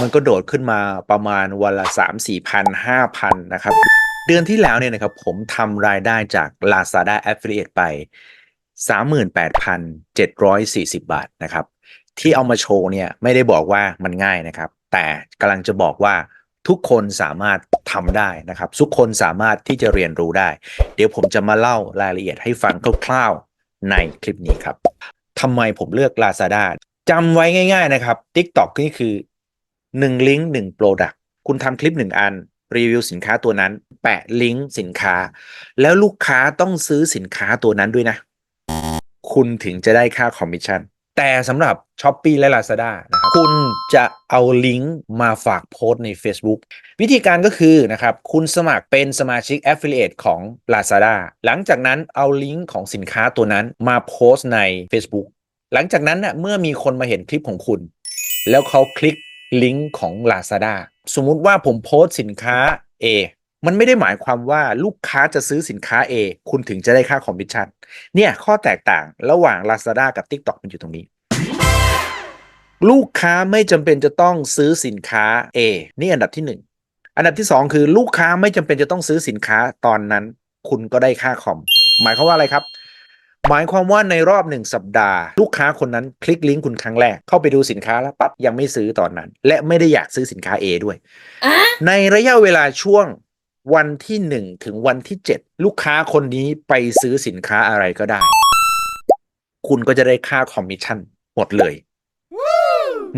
มันก็โดดขึ้นมาประมาณวันละ 3 4พัน5พันนะครับ เดือนที่แล้วเนี่ยนะครับผมทำรายได้จาก Lazada Affiliate ไป 38,740 บาทนะครับ ที่เอามาโชว์เนี่ยไม่ได้บอกว่ามันง่ายนะครับ แต่กำลังจะบอกว่าทุกคนสามารถทำได้นะครับ ทุกคนสามารถที่จะเรียนรู้ได้ เดี๋ยวผมจะมาเล่ารายละเอียดให้ฟังคร่าวๆในคลิปนี้ครับทำไมผมเลือก Lazada จำไว้ง่าย ๆ นะครับ TikTok นี่คือ 1ลิงก์1 Product คุณทำคลิป 1 อัน รีวิวสินค้าตัวนั้น แปะลิงก์สินค้า แล้วลูกค้าต้องซื้อสินค้าตัวนั้นด้วยนะ คุณถึงจะได้ค่าคอมมิชชั่นแต่สำหรับ s h อ p e e และ Lazada นะครับคุณจะเอาลิงก์มาฝากโพสต์ใน Facebook วิธีการก็คือนะครับคุณสมัครเป็นสมาชิก Affiliate ของ Lazada หลังจากนั้นเอาลิงก์ของสินค้าตัวนั้นมาโพสต์ใน Facebook หลังจากนั้นน่ะเมื่อมีคนมาเห็นคลิปของคุณ แล้วเขาคลิก ลิงก์ของ Lazada สมมุติว่าผมโพสต์สินค้า A มันไม่ได้หมายความว่าลูกค้าจะซื้อสินค้า A คุณถึงจะได้ค่าคอมมิชชั่น เนี่ยข้อแตกต่างระหว่าง Lazada กับ TikTok มันอยู่ตรงนี้ ลูกค้าไม่จำเป็นจะต้องซื้อสินค้า A นี่อันดับที่หนึ่งอันดับที่สองคือลูกค้าไม่จำเป็นจะต้องซื้อสินค้าตอนนั้น คุณก็ได้ค่าคอม หมายความว่าอะไรครับ หมายความว่าในรอบหนึ่งสัปดาห์ ลูกค้าคนนั้นคลิกลิงก์คุณครั้งแรก เข้าไปดูสินค้าแล้วปั๊บยังไม่ซื้อตอนนั้น และไม่ได้อยากซื้อสินค้า A ด้วย ในระยะเวลาช่วงวันที่หนึ่งถึงวันที่เจ็ดลูกค้าคนนี้ไปซื้อสินค้าอะไรก็ได้ คุณก็จะได้ค่าคอมมิชชั่นหมดเลย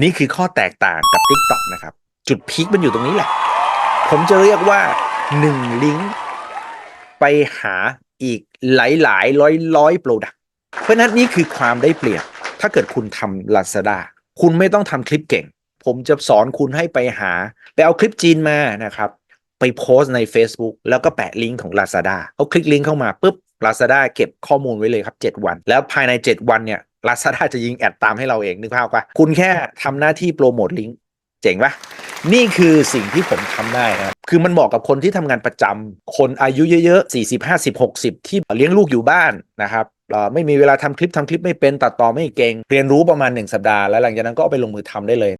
นี่คือข้อแตกต่างกับ TikTok นะครับ จุดพีคมันอยู่ตรงนี้แหละ ผมจะเรียกว่า 1 ลิงก์ไปหาอีก หลายหลายร้อยร้อยโปรดักต์เพราะฉะนั้นนี่คือความได้เปรียบ ถ้าเกิดคุณทำ Lazada คุณไม่ต้องทำคลิปเก่ง ผมจะสอนคุณให้ไปหา ไปเอาคลิปจีนมานะครับ ไปโพสต์ใน Facebook แล้วก็แปะลิงก์ของ Lazada เอาคลิกลิงก์เข้ามาปุ๊บ Lazada เก็บข้อมูลไว้เลยครับ 7 วัน แล้วภายใน 7 วันเนี่ย Lazada จะยิงแอดตามให้เราเองนึกภาพปะคุณแค่ทำหน้าที่โปรโมทลิงก์เจ๋งปะ นี่คือสิ่งที่ผมทำได้นะคือมันเหมาะกับคนที่ทำงานประจำคนอายุเยอะๆ 40 50 60 ที่เลี้ยงลูกอยู่บ้านนะครับเราไม่มีเวลาทำคลิปทำคลิปไม่เป็นตัดต่อไม่เก่ง เรียนรู้ประมาณ 1 สัปดาห์ แล้วหลังจากนั้นก็เอาไปลงมือทำได้เลย